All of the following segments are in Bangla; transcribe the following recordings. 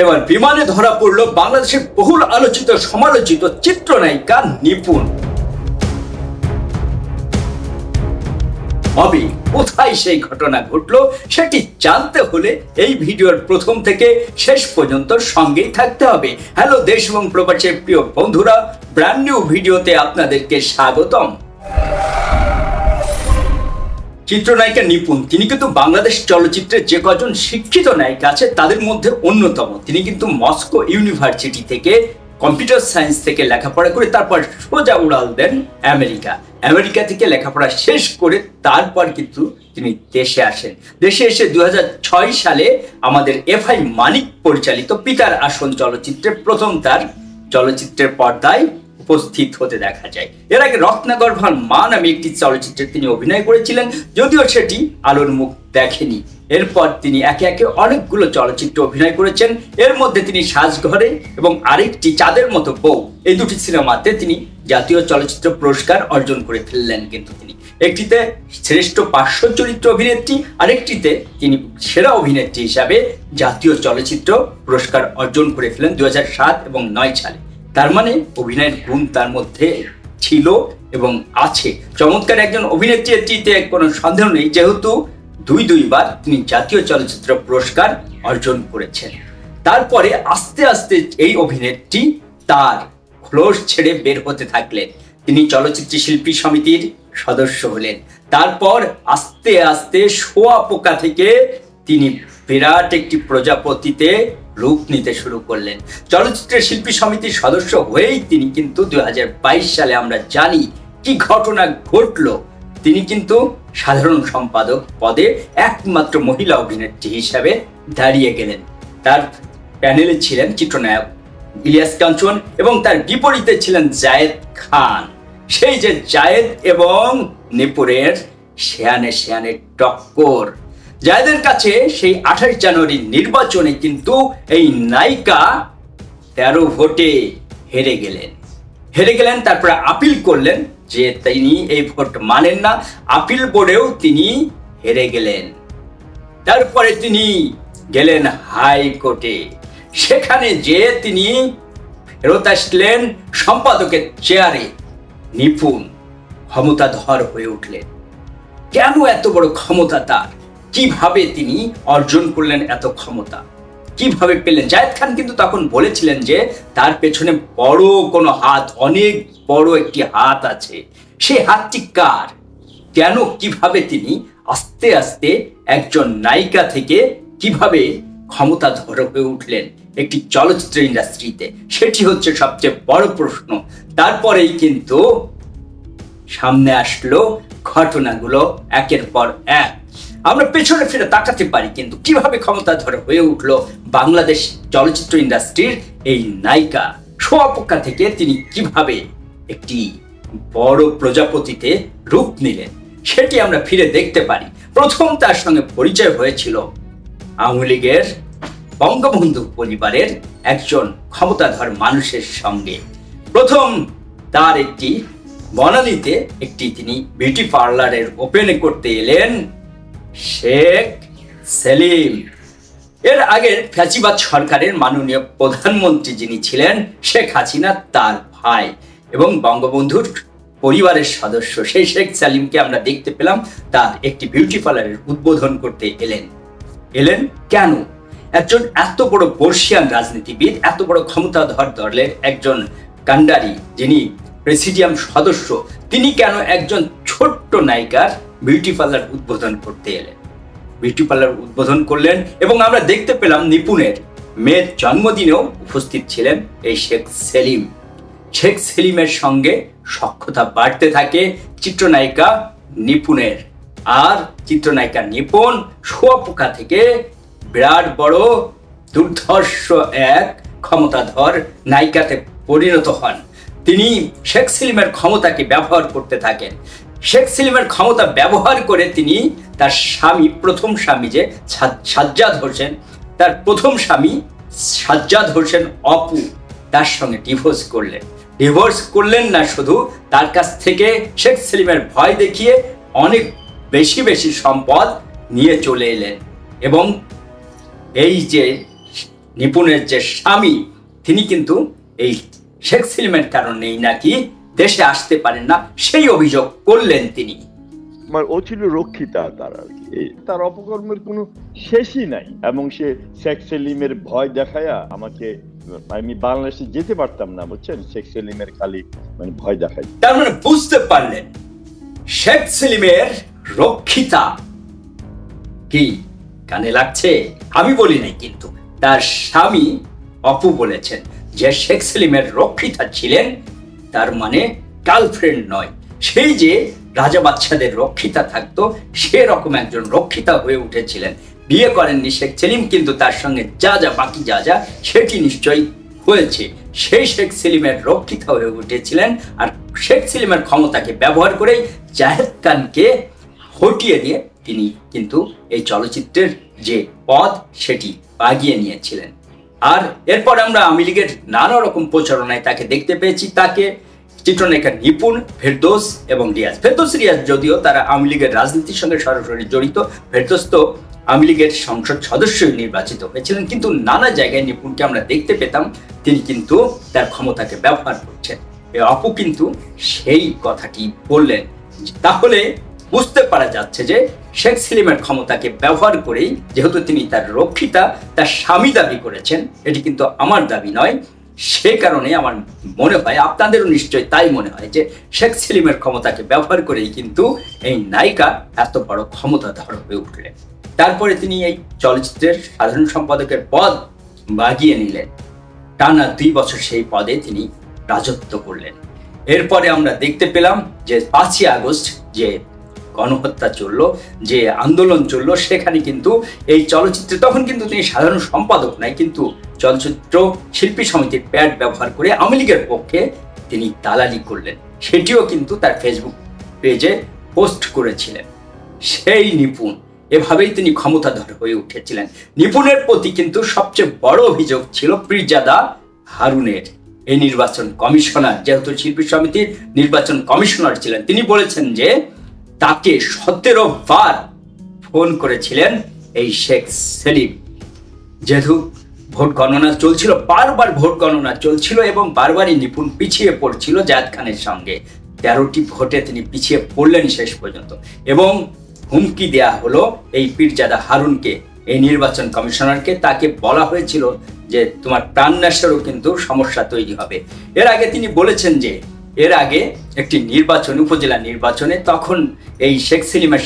এবার বিমানে ধরা পড়ল বাংলাদেশের বহুল আলোচিত, সমালোচিত চিত্রনায়িকা নিপুণ। হবে কোথায় সেই ঘটনা ঘটলো সেটি জানতে হলে এই ভিডিওর প্রথম থেকে শেষ পর্যন্ত সঙ্গেই থাকতে হবে। হ্যালো, দেশ এবং প্রবাসের প্রিয় বন্ধুরা ব্র্যান্ড নিউ ভিডিওতে আপনাদেরকে স্বাগতম। চিত্রনায়িকা নিপুণ, তিনি কিন্তু বাংলাদেশ চলচ্চিত্রের যে কজন শিক্ষিত নায়িকা আছে তাদের মধ্যে অন্যতম। তিনি কিন্তু মস্কো ইউনিভার্সিটি থেকে কম্পিউটার সায়েন্স থেকে লেখাপড়া করে তারপর সোজা উড়াল দেন আমেরিকা। আমেরিকা থেকে লেখাপড়া শেষ করে তারপর কিন্তু তিনি দেশে আসেন। দেশে এসে দুই হাজার ছয় সালে আমাদের এফআই মানিক পরিচালিত পিতার আসন চলচ্চিত্রে প্রথম তার চলচ্চিত্রের পর্দায় উপস্থিত হতে দেখা যায়। এর আগে রত্নাকর ভান মা নামে একটি চলচ্চিত্রে তিনি অভিনয় করেছিলেন, যদিও সেটি আলোর মুখ দেখেনি। এরপর তিনি একে একে অনেকগুলো চলচ্চিত্রে অভিনয় করেছেন। এর মধ্যে তিনি সাজঘরে এবং আরেকটি চাঁদের মতো বউ। এই দুটি সিনেমাতে তিনি জাতীয় চলচ্চিত্র পুরস্কার অর্জন করে ফেললেন কিন্তু তিনি। একটিতে শ্রেষ্ঠ পার্শ্ব চরিত্র অভিনেত্রী, আরেকটিতে তিনি সেরা অভিনেত্রী হিসাবে জাতীয় চলচ্চিত্র পুরস্কার অর্জন করে ফেলেন দুই হাজার সাত এবং নয় সালে। তার মানে অভিনয়ের গুণ তার মধ্যে ছিল এবং আছে। চমৎকার একজন অভিনেত্রী এটিতে কোনো সন্দেহ নেই, যেহেতু দুই দুইবার তিনি জাতীয় চলচ্চিত্র পুরস্কার অর্জন করেছেন। তারপরে আস্তে আস্তে এই অভিনেত্রী তার খোলস ছেড়ে বের হতে থাকলেন। তিনি চলচ্চিত্র শিল্পী সমিতির সদস্য হলেন। তারপর আস্তে আস্তে শোয়া পোকা থেকে তিনি বিরাট একটি প্রজাপতিতে রূপ নিতে শুরু করলেন। চলচ্চিত্র শিল্পী সমিতির সদস্য হয়েই তিনি কিন্তু দুই হাজার বাইশ সালে আমরা জানি কি ঘটনা ঘটলো। তিনি কিন্তু সাধারণ সম্পাদক পদে একমাত্র মহিলা অভিনেত্রী হিসাবে দাঁড়িয়ে গেলেন। তার প্যানেলে ছিলেন চিত্রনায়ক ইলিয়াস কাঞ্চন এবং তার বিপরীতে ছিলেন জায়েদ খান। সেই যে জায়েদ এবং নিপুরের শেয়ানে শেয়ানে টক্কর। যাদের কাছে সেই আঠাশ জানুয়ারির নির্বাচনে কিন্তু এই নায়িকা তেরো ভোটে হেরে গেলেন। হেরে গেলেন, তারপরে আপিল করলেন যে তিনি এই ভোট মানেন না। আপিল বোর্ডেও তিনি হেরে গেলেন। তারপরে তিনি গেলেন হাইকোর্টে। সেখানে যে তিনি ফেরত আসলেন সম্পাদকের চেয়ারে, নিপুণ, ক্ষমতাধর হয়ে উঠলেন। কেন এত বড় ক্ষমতা তার? কীভাবে তিনি অর্জন করলেন এত ক্ষমতা? কীভাবে পেলেন? জায়েদ খান কিন্তু তখন বলেছিলেন যে, তার পেছনে বড় কোনো হাত, অনেক বড় একটি হাত আছে। সেই হাতটি কার? কেন, কীভাবে তিনি আস্তে আস্তে একজন নায়িকা থেকে কীভাবে ক্ষমতা ধরে হয়ে উঠলেন একটি চলচ্চিত্র ইন্ডাস্ট্রিতে? সেটি হচ্ছে সবচেয়ে বড় প্রশ্ন। তারপরেই কিন্তু সামনে আসলো ঘটনাগুলো একের পর এক। আমরা পেছনে ফিরে তাকাতে পারি, কিন্তু কীভাবে ক্ষমতা ধরে হয়ে উঠল বাংলাদেশ চলচ্চিত্র ইন্ডাস্ট্রির এই নায়িকা? সোয়াপক্কা থেকে তিনি কীভাবে একটি বড় প্রজাপতিতে রূপ নিলেন, সেটি আমরা ফিরে দেখতে পারি। প্রথম তার সঙ্গে পরিচয় হয়েছিল আওয়ামী লীগের বঙ্গবন্ধু পরিবারের একজন ক্ষমতাধর মানুষের সঙ্গে। প্রথম তার একটি বনানীতে একটি তিনি বিউটি পার্লারের ওপেন করতে এলেন। শেখ সেলিম। এর আগের ফ্যাসিবাদ সরকারের মাননীয় প্রধানমন্ত্রী যিনি ছিলেন, শেখ হাসিনা তার ভাই এবং বঙ্গবন্ধুর পরিবারের সদস্য। সেই শেখ সালিমকে আমরা দেখতে পেলাম, তার একটি বিউটি পার্লারের উদ্বোধন করতে এলেন। এলেন কেন? একজন এত বড় বর্ষিয়ান রাজনীতিবিদ, এত বড় ক্ষমতাধর দলের একজন কান্ডারি যিনি প্রেসিডিয়াম সদস্য, তিনি কেন একজন ছোট্ট নায়িকার বিউটি পার্লার উদ্বোধন করতে এলেন। বিউটি পার্লার উদ্বোধন করলেন এবং আমরা দেখতে পেলাম নিপুণের মেয়ের জন্মদিনেও উপস্থিত ছিলেন এই শেখ সেলিম। শেখ সেলিমের সঙ্গে সক্ষতা বাড়তে থাকে চিত্রনায়িকা নিপুণের। আর চিত্রনায়িকা নিপুণ শোয়াপোকা থেকে বিরাট বড়, দুর্ধর্ষ এক, ক্ষমতাধর নায়িকাতে পরিণত হন। তিনি শেখ সেলিমের ক্ষমতাকে ব্যবহার করতে থাকেন। শেখ সেলিমের ক্ষমতা ব্যবহার করে তিনি তার স্বামী, প্রথম স্বামী যে সাজ- সাজ্জাদ হোসেন, তার প্রথম স্বামী সাজ্জাদ হোসেন অপু তার সঙ্গে ডিভোর্স করলেন। ডিভোর্স করলেন না শুধু, তার কাছ থেকে শেখ সেলিমের ভয় দেখিয়ে অনেক বেশি বেশি সম্পদ নিয়ে চলে এলেন এবং এই যে নিপুণের যে স্বামী, তিনি কিন্তু এই শেখ সেলিমের কারণেই নাকি দেশে আসতে পারেন না সেই অভিযোগ করলেন তিনি। মানে ও ছিল রক্ষিতা তার আর কি। তার অপকর্মের কোনো শেষই নাই এবং সে শেখ সেলিমের ভয় দেখায়া আমাকে আমি বাংলাদেশে যেতে পারতাম না বুঝছেন? শেখ সেলিমের খালি মানে ভয় দেখাই। তার মানে বুঝতে পারলেন শেখ সেলিমের রক্ষিতা কি কানে লাগছে? আমি বলি নাই কিন্তু তার স্বামী অপু বলেছেন যে শেখ সেলিমের রক্ষিতা ছিলেন তার মানে গার্লফ্রেন্ড নয়। সেই যে রাজা বাচ্চাদের রক্ষিতা থাকতো সেরকম একজন রক্ষিতা হয়ে উঠেছিলেন। বিয়ে করেননি শেখ সেলিম, কিন্তু তার সঙ্গে যা যা বাকি যা যা, সেটি নিশ্চয়ই হয়েছে। সেই শেখ সেলিমের রক্ষিতা হয়ে উঠেছিলেন আর শেখ সেলিমের ক্ষমতাকে ব্যবহার করেই জাহেদ খানকে হটিয়ে দিয়ে তিনি কিন্তু এই চলচ্চিত্রের যে পথ, সেটি বাগিয়ে নিয়েছিলেন। আর এরপর আমরা আওয়ামী লীগের নানা রকম প্রচারণায় তাকে দেখতে পেয়েছি। তাকে চিত্রনায়িকা নিপুণ ফেরদোস এবং রিয়াজ। ফেরদোস, রিয়াজ যদিও তারা আওয়ামী লীগের রাজনীতির সঙ্গে সরাসরি জড়িত, ফেরদোস তো আওয়ামী লীগের সংসদ সদস্য নির্বাচিত হয়েছিলেন, কিন্তু নানা জায়গায় নিপুণকে আমরা দেখতে পেতাম। তিনি কিন্তু তার ক্ষমতাকে ব্যবহার করছেন। অপু কিন্তু সেই কথাটি বললেন। তাহলে বুঝতে পারা যাচ্ছে যে শেখ সেলিমের ক্ষমতাকে ব্যবহার করেই যেহেতু তিনি তার রক্ষিতা, তার স্বামী দাবি করেছেন, এটি কিন্তু আমার দাবি নয়। সে কারণে আমার মনে হয়, আপনাদেরও নিশ্চয় তাই মনে হয় যে শেখ সেলিমের ক্ষমতাকে ব্যবহার করেই কিন্তু এই নায়িকা এত বড় ক্ষমতা ক্ষমতাধর হয়ে উঠলেন। তারপরে তিনি এই চলচ্চিত্রের সাধারণ সম্পাদকের পদ বাগিয়ে নিলেন। টানা দুই বছর সেই পদে তিনি রাজত্ব করলেন। এরপরে আমরা দেখতে পেলাম যে পাঁচই আগস্ট যে গণহত্যা চলল, যে আন্দোলন চলল, সেখানে কিন্তু এই চলচ্চিত্রে তখন কিন্তু তিনি সাধারণ সম্পাদক নাই, কিন্তু চলচ্চিত্র শিল্পী সমিতির প্যাড ব্যবহার করে আওয়ামী লীগের পক্ষে তিনি দালালি করলেন। সেটিও কিন্তু তার ফেসবুক পেজে পোস্ট করেছিলেন। সেই নিপুণ, এভাবেই তিনি ক্ষমতাধর হয়ে উঠেছিলেন। নিপুণের প্রতি কিন্তু সবচেয়ে বড় অভিযোগ ছিল পীরজাদা হারুনের। এই নির্বাচন কমিশনার, যেহেতু শিল্পী সমিতির নির্বাচন কমিশনার ছিলেন, তিনি বলেছেন যে তাকে সতেরো বার ফোন করেছিলেন এই শেখ সেলিম। যেহেতু ভোট গণনা চলছিল, বারবার ভোট গণনা চলছিল এবং বারবারই নিপুণ পিছিয়ে পড়ছিল জায়দ খানের সঙ্গে। তেরোটি ভোটে তিনি পিছিয়ে পড়লেন শেষ পর্যন্ত। এবং হুমকি দেয়া হলো এই পীরজাদা হারুনকে, এই নির্বাচন কমিশনারকে। তাকে বলা হয়েছিল যে, তোমার প্রাণনাশেরও কিন্তু সমস্যা তৈরি হবে। এর আগে তিনি বলেছেন যে এর আগে একটি নির্বাচন, উপজেলা নির্বাচনে তখন এই শেখ সেলিমের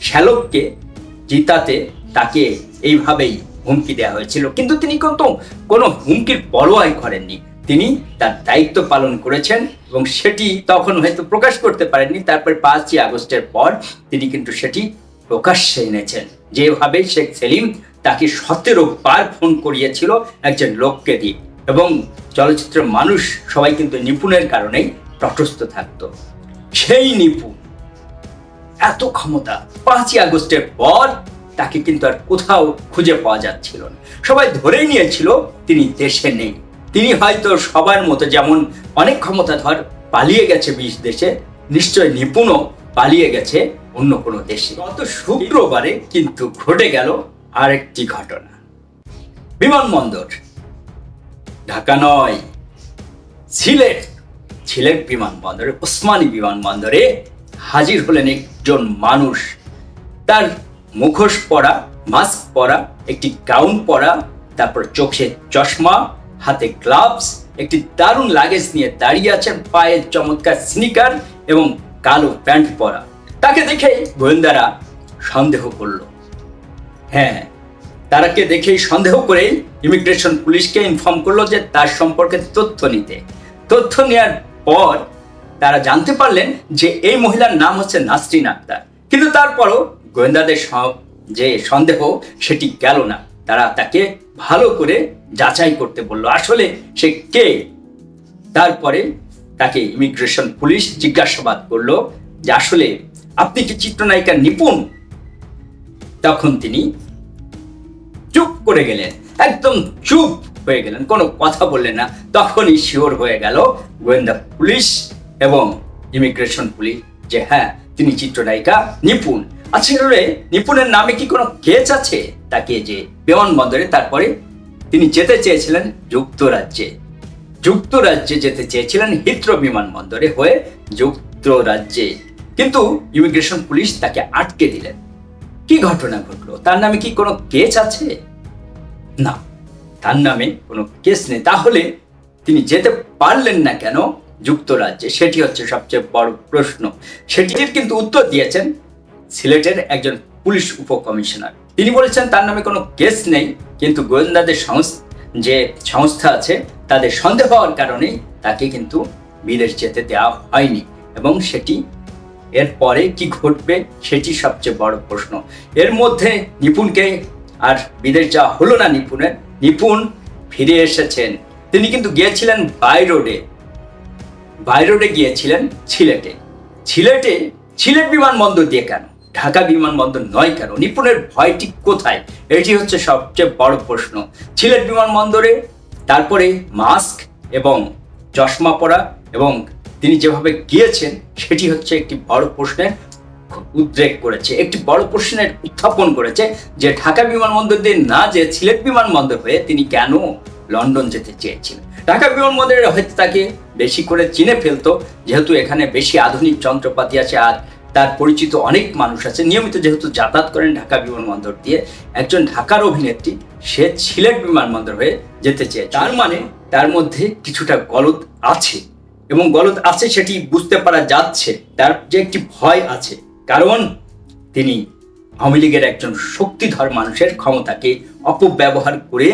শ্যালককে জিতাতে তাকে এইভাবেই হুমকি দেওয়া হয়েছিল। কিন্তু তিনি কিন্তু কোনো হুমকির পরোয়াই করেননি। তিনি তার দায়িত্ব পালন করেছেন এবং সেটি তখন হয়তো প্রকাশ করতে পারেননি। তারপর পাঁচই আগস্টের পর তিনি কিন্তু সেটি প্রকাশ্যে এনেছেন। যেভাবে শেখ সেলিম তাকে সতেরো বার ফোন করিয়েছিল একজন লোককে দিয়ে। এবং চলচ্চিত্রের মানুষ সবাই কিন্তু নিপুণের কারণেই তটস্থ থাকতো। সেই নিপুণ এত ক্ষমতা পাঁচই আগস্টের পর তাকে কিন্তু আর কোথাও খুঁজে পাওয়া যাচ্ছিল না। সবাই ধরেই নিয়েছিল, তিনি দেশে নেই। তিনি হয়তো সবার মতো যেমন অনেক ক্ষমতাধর পালিয়ে গেছে বিশ দেশে, নিশ্চয় নিপুণও পালিয়ে গেছে অন্য কোনো দেশে। গত শুক্রবারে কিন্তু ঘটে গেল আরেকটি ঘটনা। বিমানবন্দর, ঢাকা নয়, সিলেট সিলেট বিমানবন্দরে ওসমানী বিমানবন্দরে হাজির হলেন একজন মানুষ। তার মুখোশ পরা, মাস্ক পরা, একটি গাউন পরা, তারপর চোখে চশমা, হাতে গ্লাভস, একটি দারুণ লাগেজ নিয়ে দাঁড়িয়ে আছেন, পায়ে চমৎকার স্নিকার এবং কালো প্যান্ট পরা। তাকে দেখে গোয়েন্দারা সন্দেহ করল। হ্যাঁ তারাকে দেখেই সন্দেহ করেই ইমিগ্রেশন পুলিশকে ইনফর্ম করল যে তার সম্পর্কে তথ্য নিতে। তথ্য নেওয়ার পর তারা জানতে পারলেন যে এই মহিলার নাম হচ্ছে নাসরিন আক্তার। কিন্তু তারপরও গোয়েন্দাদের সব যে সন্দেহ, সেটি গেল না। তারা তাকে ভালো করে যাচাই করতে বলল, আসলে সে কে? তারপরে তাকে ইমিগ্রেশন পুলিশ জিজ্ঞাসাবাদ করল যে, আসলে আপনি কি চিত্রনায়িকা নিপুণ? তখন তিনি চুপ করে গেলেন, একদম চুপ হয়ে গেলেন। কোনো কথা বললেন না। তখনই শিওর হয়ে গেল গোয়েন্দা পুলিশ এবং ইমিগ্রেশন পুলিশ যে হ্যাঁ তিনি চিত্রনায়িকা নিপুণ। আচ্ছা রে নিপুণের নামে কি কোনো কেস আছে? তাকে যে বিমানবন্দরে তারপরে তিনি যেতে চেয়েছিলেন যুক্তরাজ্যে। যুক্তরাজ্যে যেতে চেয়েছিলেন হিত্র বিমানবন্দরে হয়ে যুক্তরাজ্যে। কিন্তু ইমিগ্রেশন পুলিশ তাকে আটকে দিলেন। কি ঘটনা ঘটলো? তার নামে কি কোনো কেস আছে? না। তার নামে কোনো কেস নেই। তাহলে তিনি যেতে পারলেন না কেন যুক্তরাজ্যে? সেটি হচ্ছে সবচেয়ে বড় প্রশ্ন। সেটির কিন্তু উত্তর দিয়েছেন সিলেটের একজন পুলিশ উপকমিশনার। তিনি বলেছেন, তার নামে কোনো কেস নেই, কিন্তু গোয়েন্দাদের সংস্থা, যে সংস্থা আছে, তাদের সন্দেহ হওয়ার কারণেই তাকে কিন্তু বিদেশ যেতে দেওয়া হয়নি। এবং সেটি এরপরে কি ঘটবে, সেটি সবচেয়ে বড় প্রশ্ন। এর মধ্যে নিপুণকে আর বিদেশ যাওয়া হলো না নিপুণের। নিপুণ ফিরে এসেছেন। তিনি কিন্তু গিয়েছিলেন বাই রোডে বাই রোডে গিয়েছিলেন সিলেটে সিলেটে ছিলেট বিমানবন্দর দিয়ে কেন? ঢাকা বিমানবন্দর নয় কেন? নিপুণের ভয়টি কোথায়? এটি হচ্ছে সবচেয়ে বড় প্রশ্ন। সিলেট বিমানবন্দরে তারপরে মাস্ক এবং চশমা পরা এবং তিনি যেভাবে গিয়েছেন, সেটি হচ্ছে একটি বড় প্রশ্নের উদ্রেক করেছে, একটি বড় প্রশ্নের উত্থাপন করেছে যে ঢাকা বিমানবন্দর দিয়ে না যে সিলেট বিমানবন্দর হয়ে তিনি কেন লন্ডন যেতে চেয়েছিলেন? ঢাকা বিমানবন্দরে হয়তো তাকে বেশি করে চিনে ফেলতো, যেহেতু এখানে বেশি আধুনিক যন্ত্রপাতি আছে আর তার পরিচিত অনেক মানুষ আছে। নিয়মিত যেহেতু যাতায়াত করেন ঢাকা বিমানবন্দর দিয়ে, একজন ঢাকার অভিনেত্রী, সে সিলেট বিমানবন্দর হয়ে যেতে চেয়ে তার মানে তার মধ্যে কিছুটা গলদ আছে এবং গলদ আছে সেটি বুঝতে পারা যাচ্ছে, তার যে একটি ভয় আছে। কারণ তিনি আওয়ামী লীগের একজন শক্তিধর মানুষের ক্ষমতাকে অপব্যবহার করে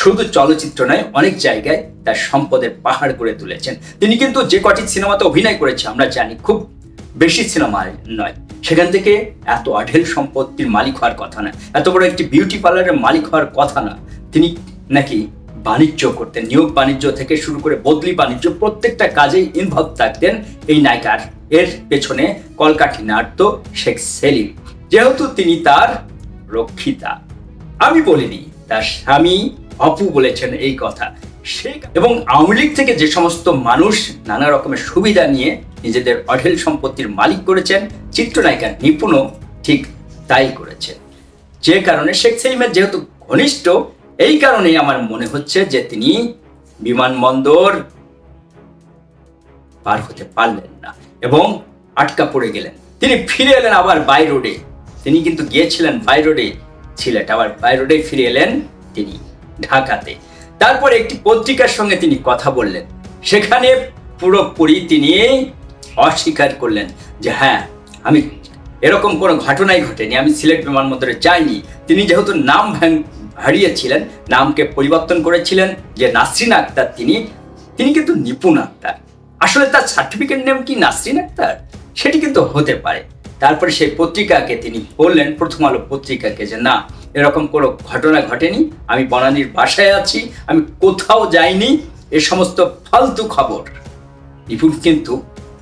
শুধু চলচ্চিত্র নয়, অনেক জায়গায় তার সম্পদের পাহাড় করে তুলেছেন। তিনি কিন্তু যে কটি সিনেমাতে অভিনয় করেছে আমরা জানি, খুব বেশি সিনেমা নয়। সেখান থেকে এত আঢেল সম্পত্তির মালিক হওয়ার কথা না, এত বড় একটি বিউটি পার্লারের মালিক হওয়ার কথা না। তিনি নাকি বাণিজ্য করতেন, নিয়োগ বাণিজ্য থেকে শুরু করে বদলি বাণিজ্য প্রত্যেকটা কাজেই ইনভলভ থাকতেন এই নায়িকার। এর পেছনে কলকাঠি নাট্য শেখ সেলিম। যেহেতু তিনি তার রক্ষিতা, আমি বলিনি, তার স্বামী অপু বলেছেন এই কথা। সে এবং আওয়ামী লীগ থেকে যে সমস্ত মানুষ নানা রকমের সুবিধা নিয়ে নিজেদের অঢেল সম্পত্তির মালিক করেছেন, চিত্রনায়িকা নিপুণও ঠিক তাই করেছেন। যে কারণে শেখ সেলিমের যেহেতু ঘনিষ্ঠ, এই কারণেই আমার মনে হচ্ছে যে তিনি বিমানবন্দর পার হতে পারলেন না। এবং আটকা পড়ে গেলেন। তিনি ফিরে এলেন আবার বাই রোডে। তিনি কিন্তু গিয়েছিলেন বাই রোডে সিলেট আবার বাই রোডে ফিরে এলেন তিনি ঢাকাতে। তারপর একটি পত্রিকার সঙ্গে তিনি কথা বললেন। সেখানে পুরোপুরি তিনি অস্বীকার করলেন যে হ্যাঁ আমি এরকম কোনো ঘটনাই ঘটেনি, আমি সিলেট বিমানবন্দরে যাইনি। তিনি যেহেতু নাম হারিয়েছিলেন, নামকে পরিবর্তন করেছিলেন যে নাসরিন আক্তার তিনি তিনি কিন্তু নিপুণ আক্তার। আসলে তার সার্টিফিকেট নেম কি? নাসরিন আক্তার? সেটি কিন্তু হতে পারে। তারপরে সেই পত্রিকাকে তিনি বললেন, প্রথম আলো পত্রিকাকে, যে না, এরকম কোনো ঘটনা ঘটেনি, আমি বনানীর বাসায় আছি, আমি কোথাও যাইনি, এ সমস্ত ফালতু খবর। নিপুণ কিন্তু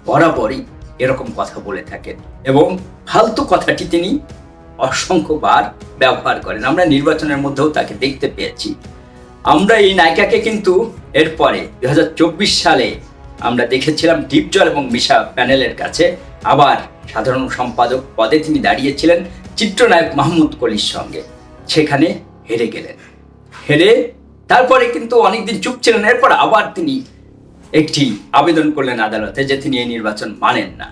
বরাবরই এরকম কথা বলে থাকেন এবং ফালতু কথাটি তিনি অসংখ্যবার ব্যবহার করেন। আমরা নির্বাচনের মধ্যেও তাকে দেখতে পেয়েছি। আমরা এই নায়িকাকে কিন্তু এরপরে দু হাজার চব্বিশ সালে আমরা দেখেছিলাম ডিপজল এবং মিশা প্যানেলের কাছে। আবার সাধারণ সম্পাদক পদে তিনি দাঁড়িয়েছিলেন চিত্রনায়ক মাহমুদ কলির সঙ্গে। সেখানে হেরে গেলেন। হেরে তারপরে কিন্তু অনেকদিন চুপ ছিলেন, এরপর আবার তিনি একটি আবেদন করলেন আদালতে যে তিনি এই নির্বাচন মানেন না।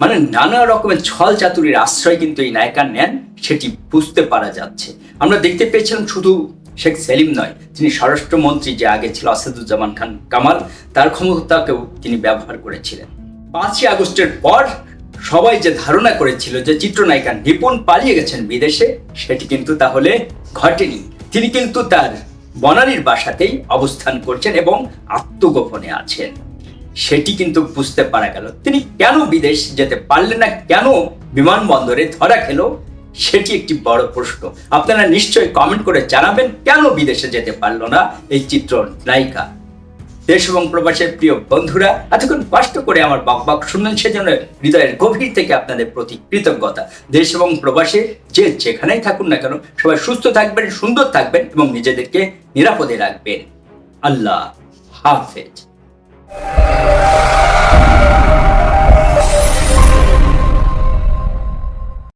মানে নানা রকমের ছল চাতুরির আশ্রয় কিন্তু এই নায়িকা নেন, সেটি বুঝতে পারা যাচ্ছে। আমরা দেখতে পেয়েছিলাম শুধু শেখ সেলিম নয়, তিনি স্বরাষ্ট্রমন্ত্রী যে আগে ছিল আসাদুজ্জামান খান কামাল, তার ক্ষমতাকেও তিনি ব্যবহার করেছিলেন। পাঁচই আগস্টের পর সবাই যে ধারণা করেছিল যে চিত্রনায়িকা নিপুণ পালিয়ে গেছেন বিদেশে, সেটি কিন্তু তাহলে ঘটেনি। তিনি কিন্তু তার বনানীর বাসাতেই অবস্থান করছেন এবং আত্মগোপনে আছেন। সেটি কিন্তু বুঝতে পারা গেল। তিনি কেন বিদেশ যেতে পারলেন না? কেন বিমানবন্দরে ধরা খেলো? সেটি একটি বড় প্রশ্ন। আপনারা নিশ্চয়ই কমেন্ট করে জানাবেন, কেন বিদেশে যেতে পারল না এই চিত্র নায়িকা? দেশ এবং প্রবাসের প্রিয় বন্ধুরা, এতক্ষণ কষ্ট করে আমার বক বক শুনলেন, সেজন্য হৃদয়ের গভীর থেকে আপনাদের প্রতি কৃতজ্ঞতা। দেশ এবং প্রবাসে যে যেখানেই থাকুন না কেন, সবাই সুস্থ থাকবেন, সুন্দর থাকবেন এবং নিজেদেরকে নিরাপদে রাখবেন। আল্লাহ হাফেজ।